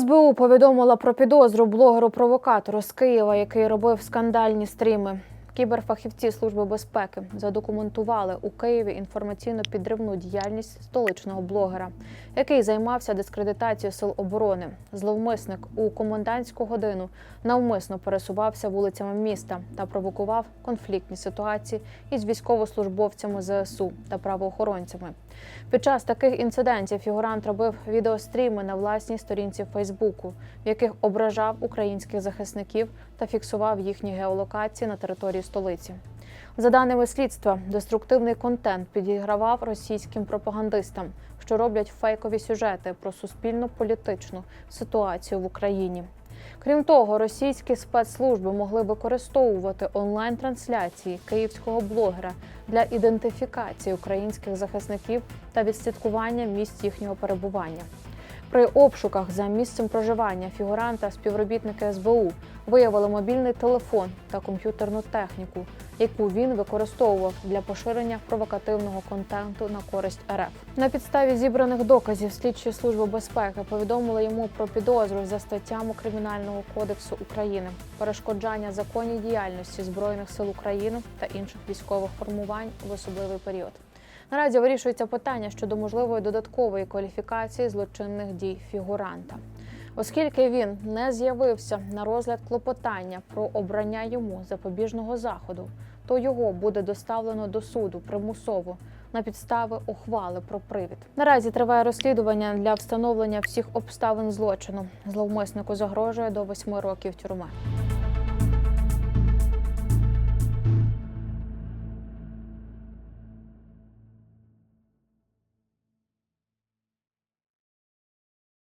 СБУ повідомила про підозру блогеру-провокатору з Києва, який робив скандальні стріми. Кіберфахівці Служби безпеки задокументували у Києві інформаційно-підривну діяльність столичного блогера, який займався дискредитацією сил оборони. Зловмисник у комендантську годину навмисно пересувався вулицями міста та провокував конфліктні ситуації із військовослужбовцями ЗСУ та правоохоронцями. Під час таких інцидентів фігурант робив відеостріми на власній сторінці Фейсбуку, в яких ображав українських захисників та фіксував їхні геолокації на території столиці. За даними слідства, деструктивний контент підігравав російським пропагандистам, що роблять фейкові сюжети про суспільно-політичну ситуацію в Україні. Крім того, російські спецслужби могли використовувати онлайн-трансляції київського блогера для ідентифікації українських захисників та відслідкування місць їхнього перебування. При обшуках за місцем проживання фігуранта співробітники СБУ виявили мобільний телефон та комп'ютерну техніку, яку він використовував для поширення провокативного контенту на користь РФ. На підставі зібраних доказів слідчі служби безпеки повідомили йому про підозру за статтями Кримінального кодексу України, перешкоджання законній діяльності збройних сил України та інших військових формувань в особливий період. Наразі вирішується питання щодо можливої додаткової кваліфікації злочинних дій фігуранта. Оскільки він не з'явився на розгляд клопотання про обрання йому запобіжного заходу, то його буде доставлено до суду примусово на підстави ухвали про привід. Наразі триває розслідування для встановлення всіх обставин злочину. Зловмиснику загрожує до восьми років тюрми.